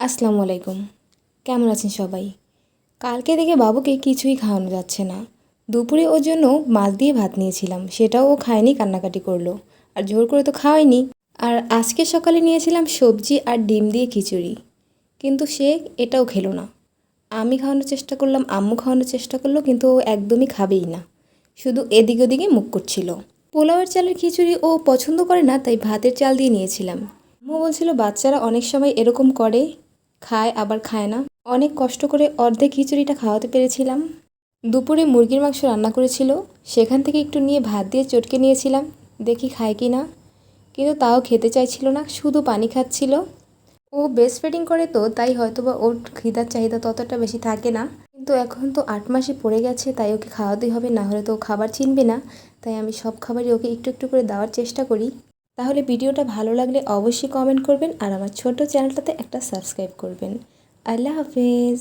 আসসালামু আলাইকুম। কেমন আছেন সবাই? কালকে দেখে বাবুকে কিছুই খাওয়ানো যাচ্ছে না। দুপুরে ওর জন্য মাছ দিয়ে ভাত নিয়েছিলাম, সেটাও ও খায়নি, কান্নাকাটি করল। আর জোর করে তো খাওয়াইনি আর আজকে সকালে নিয়েছিলাম সবজি আর ডিম দিয়ে খিচুড়ি। কিন্তু সে এটাও খেলো না। আমি খাওয়ানোর চেষ্টা করলাম, আম্মু খাওয়ানোর চেষ্টা করল, কিন্তু ও একদমই খাবেই না। শুধু এদিক ওদিকে মুখ করছিল। পোলাওয়ের চালের খিচুড়ি ও পছন্দ করে না, তাই ভাতের চাল দিয়ে নিয়েছিলাম। আম্মু বলছিল, বাচ্চারা অনেক সময় এরকম করে। খায়, আবার খায় না। অনেক কষ্ট করে অর্ধেক খিচুড়িটা খাওয়াতে পেরেছিলাম। দুপুরে মুরগির মাংস রান্না করেছিল। সেখান থেকে একটু নিয়ে ভাত দিয়ে চটকে নিয়েছিলাম। দেখি খায় কি না। কিন্তু তাও খেতে চাইছিল না, শুধু পানি খাচ্ছিল। ও বেস্ট ফিডিং করে তো, তাই হয়তো বা ওর খিদার চাহিদা ততটা বেশি থাকে না। কিন্তু এখন তো আট মাসে পড়ে গেছে, তাই ওকে খাওয়াতেই হবে, না হলে তো ও খাবার চিনবে না। তাই আমি সব খাবারই ওকে একটু একটু করে দেওয়ার চেষ্টা করি। তাহলে ভিডিওটা ভালো লাগলে অবশ্যই কমেন্ট করবেন আর আমার ছোট চ্যানেলটাতে একটা সাবস্ক্রাইব করবেন। আল্লাহ হাফেজ।